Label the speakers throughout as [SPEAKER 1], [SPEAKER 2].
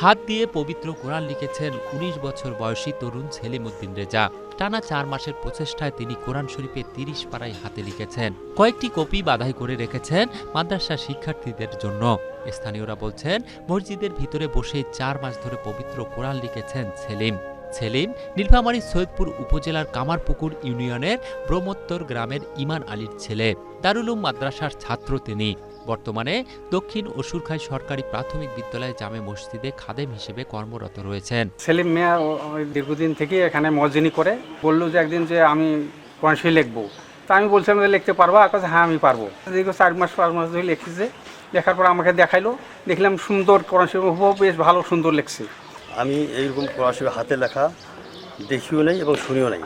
[SPEAKER 1] হাত দিয়ে পবিত্র কোরআন লিখেছেন ১৯ বছর বয়সী তরুণ সেলিম উদ্দিন রেজা। টানা চার মাসের প্রচেষ্টায় তিনি কোরআন শরীফে তিরিশ পাড়ায় হাতে লিখেছেন। কয়েকটি কপি বাধাই করে রেখেছেন মাদ্রাসা শিক্ষার্থীদের জন্য। স্থানীয়রা বলছেন, মসজিদের ভিতরে বসে চার মাস ধরে পবিত্র কোরআন লিখেছেন সেলিম। সেলিম নীলফামারী সৈয়দপুর উপজেলার কামারপুকুর ইউনিয়নের ব্রহ্মোত্তর গ্রামের ইমান আলীর ছেলে। দারুলুম মাদ্রাসার ছাত্র তিনি। বর্তমানে দক্ষিণ অসুরখাই সরকারি প্রাথমিক বিদ্যালয়ে জামে মসজিদে খাদেম হিসেবে কর্মরত রয়েছেন।
[SPEAKER 2] সেলিম মিয়া ওই দীর্ঘদিন থেকে এখানে মসজিনি করে। বলল যে একদিন যে আমি কোরআন শরীফ লিখব। তা আমি বলছিলাম যে লিখতে পারব? আর কাছে হ্যাঁ আমি পারব। দীর্ঘ চার মাস পাঁচ মাস ধরে লিখেছে। লেখার পর আমাকে দেখাইলো। দেখলাম সুন্দর কোরআন শরীফ বেশ ভালো সুন্দর লিখছে।
[SPEAKER 3] আমি এইরকম কোরআন শরীফ হাতে লেখা দেখিও নাই এবং শুনিও নাই।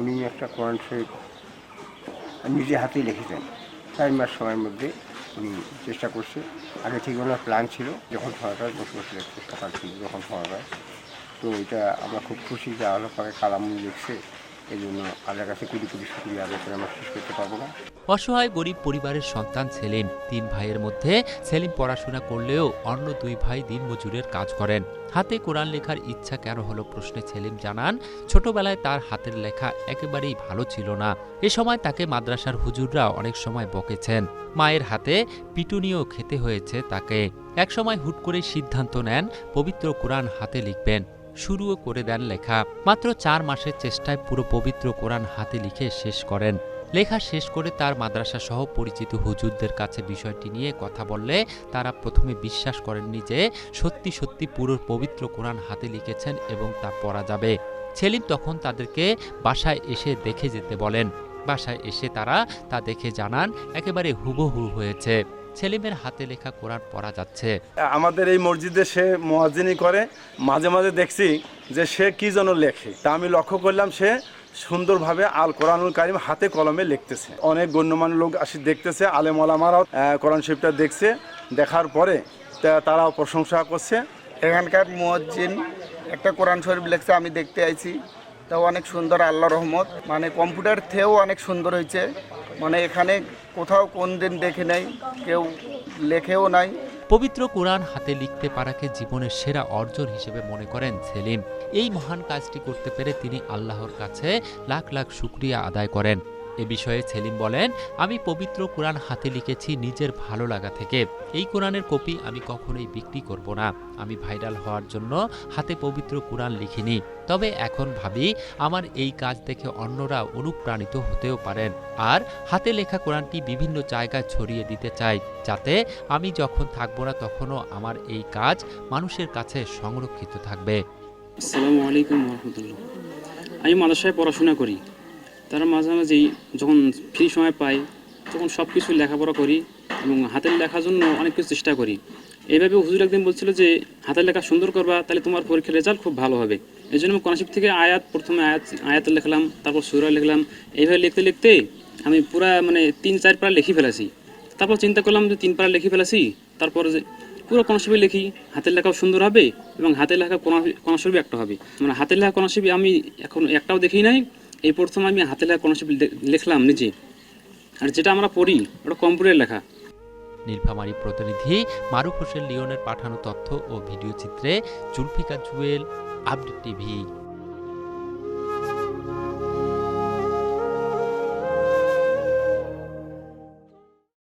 [SPEAKER 4] উনি একটা কোরআন শরীফ নিজে হাতেই লিখেছেন। চার মাস সময়ের মধ্যে উনি চেষ্টা করছে। আগে ঠিক ওনার প্ল্যান ছিল যখন পায় বসে লিখছে সকাল থেকে যখন পায় তো এটা আমরা খুব খুশি যে আলো পাকে দেখছে।
[SPEAKER 1] অসহায় গরিব পরিবারের সন্তান সেলিম তিন ভাইয়ের মধ্যে সেলিম পড়াশোনা করলেও অন্য দুই ভাই দিনমজুরের কাজ করেন। হাতে কোরআন লেখার ইচ্ছা কেন হলো প্রশ্নে সেলিম জানান, ছোটবেলায় তার হাতের লেখা একেবারেই ভালো ছিল না। এ সময় তাকে মাদ্রাসার হুজুররা অনেক সময় বকেছেন। মায়ের হাতে পিটুনিও খেতে হয়েছে তাকে। একসময় হুট করে সিদ্ধান্ত নেন, পবিত্র কোরআন হাতে লিখবেন। শুরুও করে দেন লেখা। মাত্র চার মাসের চেষ্টায় পুরো পবিত্র কোরআন হাতে লিখে শেষ করেন। লেখা শেষ করে তার মাদ্রাসা সহ পরিচিত হুজুরদের কাছে বিষয়টি নিয়ে কথা বললে তারা প্রথমে বিশ্বাস করেননি যে সত্যি সত্যি পুরো পবিত্র কোরআন হাতে লিখেছেন এবং তা পড়া যাবে। সেলিম তখন তাদেরকে বাসায় এসে দেখে যেতে বলেন। বাসায় এসে তারা তা দেখে জানান, একেবারে হুবহু হয়েছে। সেলিমের হাতে লেখা কোরআন পড়া যাচ্ছে।
[SPEAKER 5] আমাদের এই মসজিদে সে মোয়াজিনি করে। মাঝে মাঝে দেখছি যে সে কি যেন লেখে। তা আমি লক্ষ্য করলাম সে সুন্দরভাবে আল কোরআনুল কারিম হাতে কলমে লিখতেছে। অনেক গণ্যমান্য লোক আসি দেখতেছে আলেম ওলামারাও কোরআন শরীফটা দেখছে। দেখার পরে তারাও প্রশংসা করছে।
[SPEAKER 6] এখানকার মুয়াজ্জিন একটা কোরআন শরীফ লেখছে আমি দেখতে আইছি। তাও অনেক সুন্দর আল্লাহ রহমত। মানে কম্পিউটার থেকেও অনেক সুন্দর হয়েছে। মানে এখানে কোথাও কোন দিন দেখে নাই, কেউ লেখেও নাই।
[SPEAKER 1] পবিত্র কোরআন হাতে লিখতে পারাকে জীবনের সেরা অর্জন হিসেবে মনে করেন সেলিম। এই মহান কাজটি করতে পেরে তিনি আল্লাহর কাছে লাখ লাখ শুক্রিয়া আদায় করেন। এ বিষয়ে সেলিম বলেন, আমি পবিত্র কোরআন হাতে লিখেছি নিজের ভালো লাগা থেকে। এই কোরআনের কপি আমি কখনোই বিক্রি করব না। আমি ভাইরাল হওয়ার জন্য হাতে পবিত্র কোরআন লিখিনি। তবে এখন ভাবি, আমার এই কাজ দেখে অন্যরা অনুপ্রাণিত হতেও পারেন। আর হাতে লেখা কোরআনটি বিভিন্ন জায়গায় ছড়িয়ে দিতে চাই, যাতে আমি যখন থাকব না তখনও আমার এই কাজ মানুষের কাছে সংরক্ষিত থাকবে।
[SPEAKER 7] আমি মাদ্রাসায় পড়াশোনা করি। তার মাঝামাঝি যখন ফ্রি সময় পাই, তখন সব কিছু লেখাপড়া করি এবং হাতের লেখার জন্য অনেক কিছু চেষ্টা করি। এইভাবে হুজুর একদিন বলছিল যে, হাতের লেখা সুন্দর করবা, তাহলে তোমার পরীক্ষার রেজাল্ট খুব ভালো হবে। এই জন্য আমি কনসেপ্ট থেকে আয়াত, প্রথমে আয়াত আয়াত লিখলাম, তারপর সুরা লিখলাম। এইভাবে লিখতে লিখতে আমি পুরা মানে তিন, চার পারা লিখে ফেলেছি। তারপর চিন্তা করলাম যে তিন পারা লিখে ফেলেছি, তারপর যে পুরো কনসেপ্টে লিখি, হাতের লেখাও সুন্দর হবে এবং হাতের লেখা কনসেপ্ট একটা হবে। মানে হাতের লেখা কনসেপ্ট আমি এখন একটাও দেখি নাই এই প্রথম আমি হাতে লেখা কনসেপ্ট লিখলাম নিজে। আর যেটা আমরা পড়ি, ওটা কম্পিউটার লেখা।
[SPEAKER 1] নীলফামারী প্রতিনিধি মারুফ হোসেন লিওনের পাঠানো তথ্য ও ভিডিও চিত্রে জুলফিকার জুয়েল আপডেট টিভি।